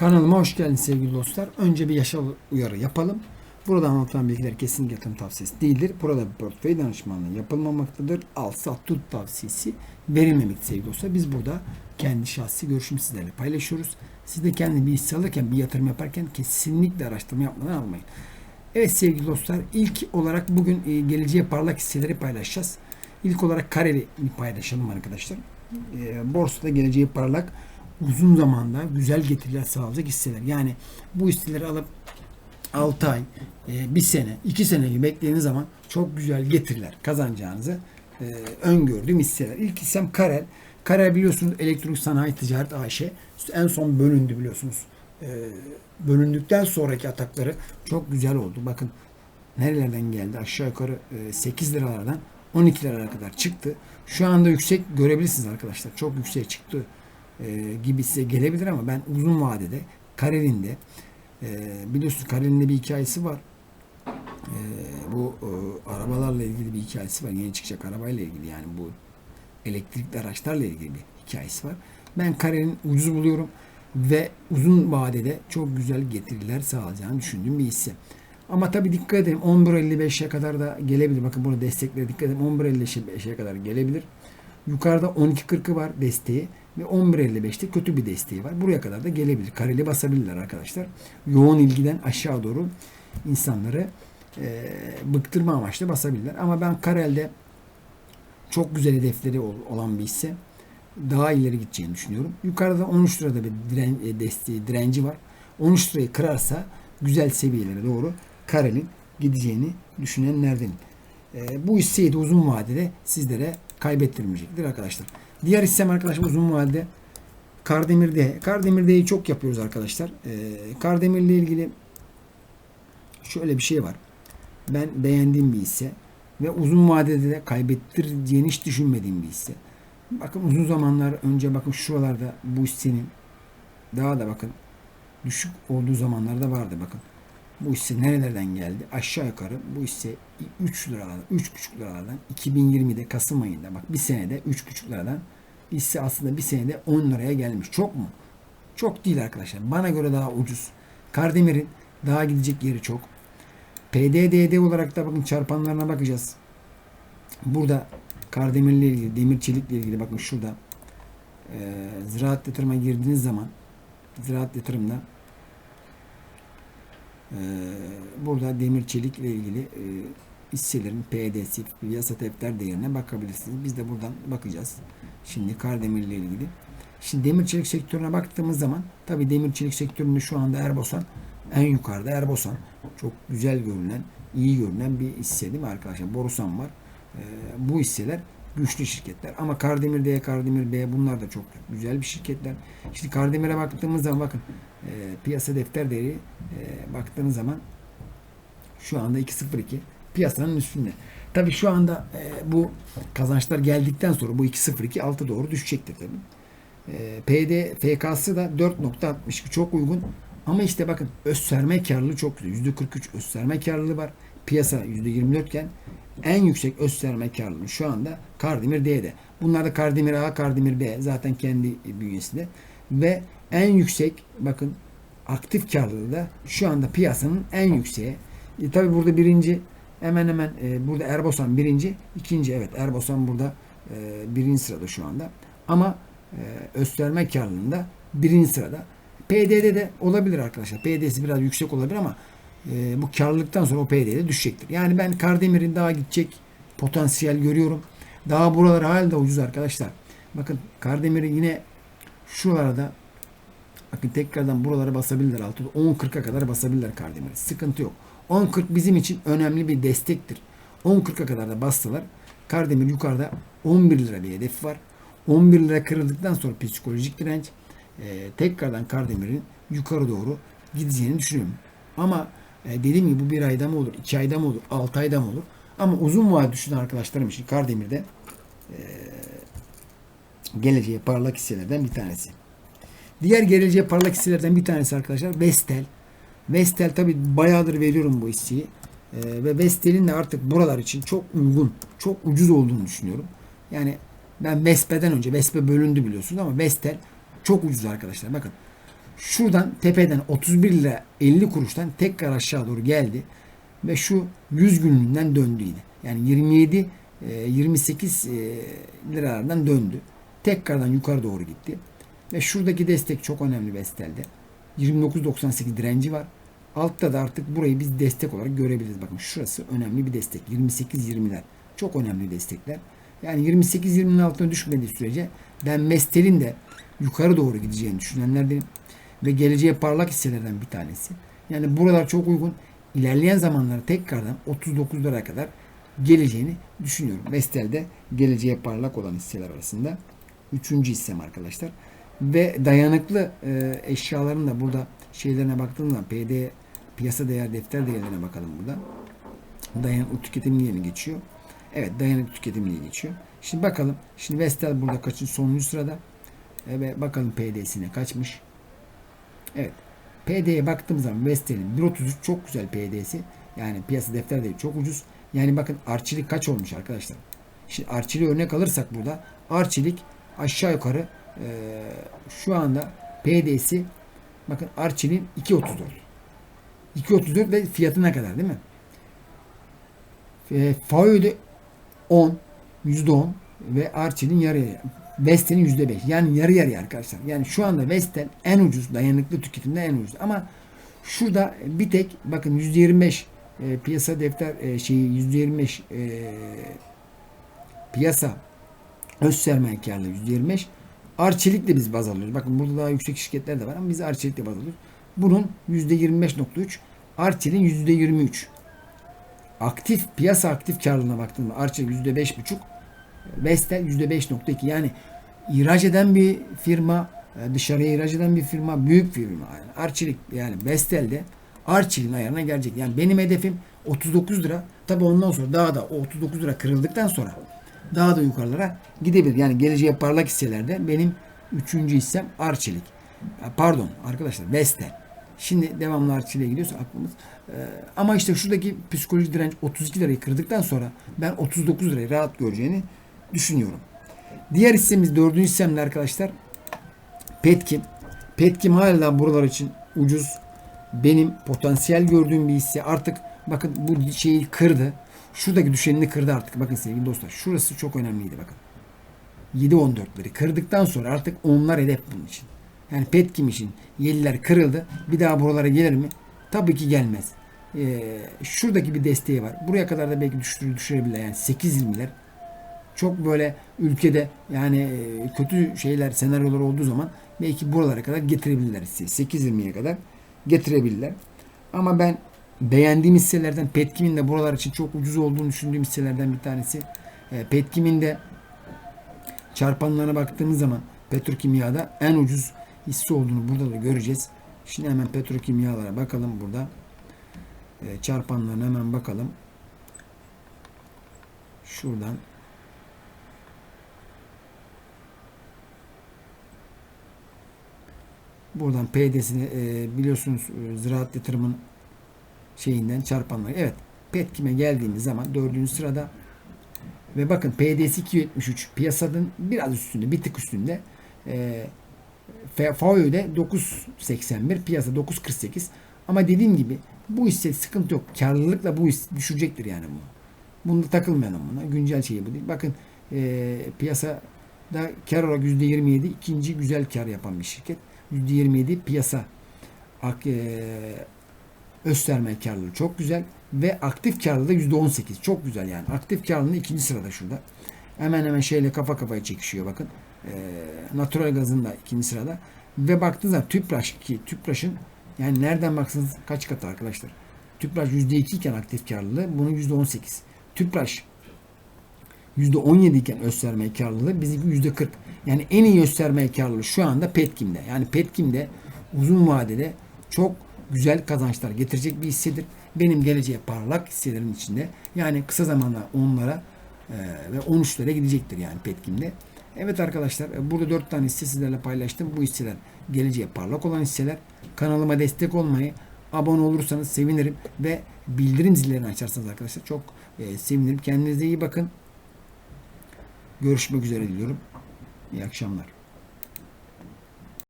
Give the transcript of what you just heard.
Kanalıma hoş geldiniz sevgili dostlar. Önce bir yaşam uyarı yapalım. Burada anlatılan bilgiler kesinlikle yatırım tavsiyesi değildir. Burada bir portföy danışmanlığı yapılmamaktadır. Al sat tut tavsiyesi verilmemektedir sevgili dostlar. Biz burada kendi şahsi görüşümüzü sizlerle paylaşıyoruz. Siz de kendi bir hisse alırken, bir yatırım yaparken kesinlikle araştırma yapmadan almayın. Evet sevgili dostlar ilk olarak bugün e, geleceğe parlak hisseleri paylaşacağız. İlk olarak kareli paylaşalım arkadaşlar. E, borsada geleceği parlak uzun zamanda güzel getiriler sağlayacak hisseler. Yani bu hisseleri alıp 6 ay, 1 sene, 2 sene gibi beklediğiniz zaman çok güzel getiriler kazanacağınızı e, öngördüğüm hisseler. İlk hissem Karel. Karel biliyorsunuz elektronik sanayi ticaret AŞ. En son bölündü biliyorsunuz. E, bölündükten sonraki atakları çok güzel oldu. Bakın nerelerden geldi? Aşağı yukarı e, 8 liralardan 12 liralara kadar çıktı. Şu anda yüksek görebilirsiniz arkadaşlar. Çok yüksek çıktı e, gibi size gelebilir ama ben uzun vadede Karel'in de e, biliyorsunuz Karel'in de bir hikayesi var. E, bu e, arabalarla ilgili bir hikayesi var. Yeni çıkacak arabayla ilgili yani bu elektrikli araçlarla ilgili bir hikayesi var. Ben Karel'in ucuz buluyorum ve uzun vadede çok güzel getiriler sağlayacağını düşündüğüm bir hisse. Ama tabii dikkat edin 11.55'e kadar da gelebilir. Bakın burada desteklere dikkat edin. 11.55'e kadar gelebilir. Yukarıda 12.40'ı var desteği ve 11.55'te kötü bir desteği var. Buraya kadar da gelebilir. Kareli basabilirler arkadaşlar. Yoğun ilgiden aşağı doğru insanları e, bıktırma amaçlı basabilirler. Ama ben Karel'de çok güzel hedefleri olan bir hisse. Daha ileri gideceğini düşünüyorum. Yukarıda 13 lirada bir diren, e, desteği, direnci var. 13 lirayı kırarsa güzel seviyelere doğru Karel'in gideceğini düşünenlerdenim. E, bu hisseyi de uzun vadede sizlere kaybettirmeyecektir arkadaşlar. Diğer hissem arkadaşlar uzun vadede Kardemir'de. Kardemir'deyi çok yapıyoruz arkadaşlar. E, Kardemir'le ilgili şöyle bir şey var. Ben beğendiğim bir hisse ve uzun vadede de kaybettireceğini hiç düşünmediğim bir hisse. Bakın uzun zamanlar önce bakın şuralarda bu hissenin daha da bakın düşük olduğu zamanlarda vardı bakın. Bu hisse nerelerden geldi? Aşağı yukarı bu hisse 3 liralardan, 3,5 liralardan 2020'de Kasım ayında bak bir senede 3,5 liradan hisse aslında bir senede 10 liraya gelmiş. Çok mu? Çok değil arkadaşlar. Bana göre daha ucuz. Kardemir'in daha gidecek yeri çok. PDDD olarak da bakın çarpanlarına bakacağız. Burada Kardemir'le ilgili, demir çelikle ilgili bakın şurada e, ziraat yatırıma girdiğiniz zaman ziraat yatırımda burada demir çelikle ilgili e, hisselerin PD'si, piyasa defter değerine bakabilirsiniz. Biz de buradan bakacağız. Şimdi Kardemir ile ilgili. Şimdi demir çelik sektörüne baktığımız zaman tabi demir çelik sektöründe şu anda Erbosan en yukarıda Erbosan. Çok güzel görünen, iyi görünen bir hisse değil mi arkadaşlar? Borusan var. Ee, bu hisseler güçlü şirketler. Ama Kardemir D, Kardemir B bunlar da çok güzel bir şirketler. Şimdi Kardemir'e baktığımız zaman bakın e, piyasa defter değeri e, baktığınız zaman şu anda 2.02 piyasanın üstünde. Tabii şu anda e, bu kazançlar geldikten sonra bu 2.02 altı doğru düşecektir tabii. E, PD FK'sı da 4.62 çok uygun. Ama işte bakın özserme karlılığı çok güzel. %43 özserme karlılığı var. Piyasa %24 iken en yüksek özserme karlılığı şu anda Kardemir D'de. Bunlar da Kardemir A, Kardemir B zaten kendi bünyesinde. Ve en yüksek bakın aktif karlılığı da şu anda piyasanın en yükseği. E, tabi burada birinci hemen hemen e, burada Erbosan birinci, ikinci evet Erbosan burada e, birinci sırada şu anda. Ama e, gösterme karlılığında birinci sırada. PD'de de olabilir arkadaşlar. PD'si biraz yüksek olabilir ama e, bu karlılıktan sonra o PD'de düşecektir. Yani ben Kardemir'in daha gidecek potansiyel görüyorum. Daha buralar hala ucuz arkadaşlar. Bakın Kardemir'i yine şuralarda bakın tekrardan buralara basabilirler. Altı 10.40'a kadar basabilirler Kardemir'i. Sıkıntı yok. 10.40 bizim için önemli bir destektir. 10.40'a kadar da bastılar. Kardemir yukarıda 11 lira bir hedef var. 11 lira kırıldıktan sonra psikolojik direnç e, tekrardan Kardemir'in yukarı doğru gideceğini düşünüyorum. Ama e, dediğim gibi bu bir ayda mı olur, iki ayda mı olur, altı ayda mı olur? Ama uzun vadeli düşünen arkadaşlarım için Kardemir'de e, geleceğe parlak hisselerden bir tanesi. Diğer geleceğe parlak hisselerden bir tanesi arkadaşlar Vestel. Vestel tabi bayağıdır veriyorum bu hisseyi. E, ve Vestel'in de artık buralar için çok uygun, çok ucuz olduğunu düşünüyorum. Yani ben Vespe'den önce, Vespe bölündü biliyorsunuz ama Vestel çok ucuz arkadaşlar. Bakın şuradan tepeden 31 lira 50 kuruştan tekrar aşağı doğru geldi ve şu 100 günlüğünden döndü yine. Yani 27 e, 28 e, liralardan döndü. Tekrardan yukarı doğru gitti. Ve şuradaki destek çok önemli Vestel'de. 29.98 direnci var. Altta da artık burayı biz destek olarak görebiliriz. Bakın şurası önemli bir destek. 28-20'ler. Çok önemli destekler. Yani 28-20'nin altına düşmediği sürece ben Mestel'in de yukarı doğru gideceğini düşünenlerdenim. Ve geleceğe parlak hisselerden bir tanesi. Yani buralar çok uygun. İlerleyen zamanlarda tekrardan 39 liraya kadar geleceğini düşünüyorum. Vestel'de geleceğe parlak olan hisseler arasında. Üçüncü hissem arkadaşlar. Ve dayanıklı e, eşyaların da burada şeylerine baktığımda PD piyasa değer defter değerlerine bakalım burada. Dayanıklı tüketimliğe mi geçiyor? Evet dayanıklı tüketimliğe geçiyor. Şimdi bakalım. Şimdi Vestel burada kaçın? Sonuncu sırada. E, ve bakalım PD'sine kaçmış. Evet. PD'ye baktığım zaman Vestel'in 1.33 çok güzel PD'si. Yani piyasa defter değeri çok ucuz. Yani bakın arçilik kaç olmuş arkadaşlar. Şimdi arçiliği örnek alırsak burada arçilik aşağı yukarı e, şu anda PD'si bakın arçiliğin 2.34. 2.34 ve fiyatı ne kadar değil mi? E, Fao'da 10 %10 ve Arçelik'in yarı yarı. Vestel'in %5. Yani yarı yarıya arkadaşlar. Yani şu anda Vestel en ucuz dayanıklı tüketimde en ucuz. Ama şurada bir tek bakın %25 e, piyasa defter e, şeyi %25 e, piyasa öz sermaye karlılığı %25 Arçelik de biz baz alıyoruz. Bakın burada daha yüksek şirketler de var ama biz Arçelik de baz alıyoruz. Bunun %25.3 Arçelik'in %23 aktif piyasa aktif karlılığına baktığımda Arçelik %5.5 Vestel %5.2 yani ihraç eden bir firma e, dışarıya ihraç eden bir firma büyük firma yani Arçelik yani Vestel'de Arçelik'in ayarına gelecek. Yani benim hedefim 39 lira. Tabi ondan sonra daha da o 39 lira kırıldıktan sonra daha da yukarılara gidebilir. Yani geleceğe parlak hisselerde benim üçüncü hissem Arçelik. Pardon arkadaşlar Vestel. Şimdi devamlı Arçelik'e gidiyorsa aklımız. Ee, ama işte şuradaki psikolojik direnç 32 lirayı kırdıktan sonra ben 39 lirayı rahat göreceğini düşünüyorum. Diğer hissemiz dördüncü hissemde arkadaşlar Petkim. Petkim hala buralar için ucuz. Benim potansiyel gördüğüm bir hisse. Artık bakın bu şeyi kırdı. Şuradaki düşenini kırdı artık. Bakın sevgili dostlar. Şurası çok önemliydi bakın. 7-14'leri kırdıktan sonra artık onlar hedef bunun için. Yani Petkim için 7'ler kırıldı. Bir daha buralara gelir mi? Tabii ki gelmez. Ee, şuradaki bir desteği var. Buraya kadar da belki düşürür, düşürebilir. Yani 8-20'ler çok böyle ülkede yani e, kötü şeyler, senaryolar olduğu zaman belki buralara kadar getirebilirler hisseyi. 8-20'ye kadar getirebilirler. Ama ben beğendiğim hisselerden Petkim'in de buralar için çok ucuz olduğunu düşündüğüm hisselerden bir tanesi. E, Petkim'in de çarpanlarına baktığımız zaman petrokimyada en ucuz hisse olduğunu burada da göreceğiz. Şimdi hemen petrokimyalara bakalım burada. E, çarpanlarına hemen bakalım. Şuradan Buradan PD'sini e, biliyorsunuz e, ziraat yatırımın şeyinden çarpanlar. Evet. Petkim'e geldiğimiz zaman dördüncü sırada ve bakın PD'si 2.73 piyasanın biraz üstünde bir tık üstünde e, FAO'da 9.81 piyasa 9.48 ama dediğim gibi bu hisse sıkıntı yok. Karlılıkla bu hisse düşecektir yani bu. Bunda takılmayalım buna. Güncel şey bu değil. Bakın e, piyasada kar olarak %27 ikinci güzel kar yapan bir şirket. %27 piyasa ak, e, sermaye karlılığı çok güzel ve aktif karlılığı %18 çok güzel yani. Aktif karlılığı ikinci sırada şurada. Hemen hemen şeyle kafa kafaya çekişiyor bakın. E, natural gazın da ikinci sırada. Ve baktığınız zaman Tüpraş ki Tüpraş'ın yani nereden baksanız kaç katı arkadaşlar? Tüpraş %2 iken aktif karlılığı bunun %18 Tüpraş %17 iken öz sermaye karlılığı bizimki %40. Yani en iyi sermaye karlılığı şu anda Petkim'de. Yani Petkim'de uzun vadede çok güzel kazançlar getirecek bir hissedir. Benim geleceğe parlak hisselerin içinde. Yani kısa zamanda onlara e, ve 13'lere gidecektir yani Petkim'de. Evet arkadaşlar e, burada 4 tane hisse sizlerle paylaştım. Bu hisseler geleceğe parlak olan hisseler. Kanalıma destek olmayı, abone olursanız sevinirim ve bildirim zillerini açarsanız arkadaşlar çok e, sevinirim. Kendinize iyi bakın. Görüşmek üzere diliyorum. İyi akşamlar.